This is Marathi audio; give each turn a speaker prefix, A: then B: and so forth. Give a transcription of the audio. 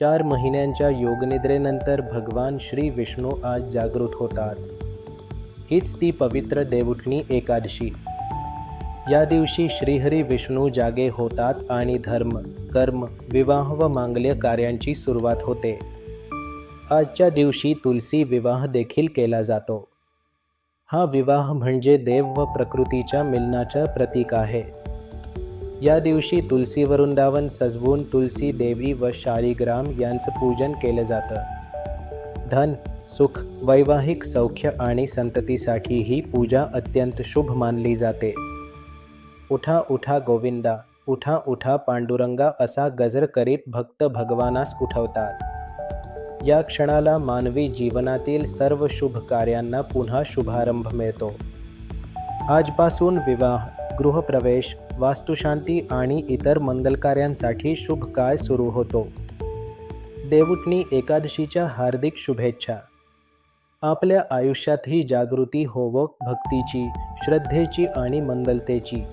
A: चार महिन्यांच्या योगनिद्रेनंतर भगवान श्री विष्णू आज जागृत होतात. हीच ती पवित्र देवउठणी एकादशी. या दिवशी श्रीहरी विष्णू जागे होतात आणि धर्म कर्म विवाह व मांगल्य कार्यांची सुरुवात होते. आजच्या दिवशी तुलसी विवाह देखील केला जातो. हा विवाह म्हणजे देव व प्रकृतीच्या मिलनाचं प्रतीक आहे. या दिवशी तुलसी वृंदावन सजवून तुलसी देवी व शालिग्राम यांचं पूजन केलं जातं. धन सुख वैवाहिक सौख्य आणि संततीसाठी ही पूजा अत्यंत शुभ मानली जाते. उठा उठा गोविंदा उठा उठा पांडुरंगा असा गजर करीत भक्त भगवानास उठवतात. या क्षणाला मानवी जीवनातील सर्व शुभ कार्यांना पुन्हा शुभारंभ मिळतो. आजपासून विवाह गृहप्रवेश वास्तुशांती आणि इतर मंगलकार्यांसाठी शुभ काळ सुरू होतो. देवउठणी एकादशीच्या हार्दिक शुभेच्छा. आपल्या आयुष्यात ही जागृती होवो भक्तीची श्रद्धेची आणि मंगलतेची.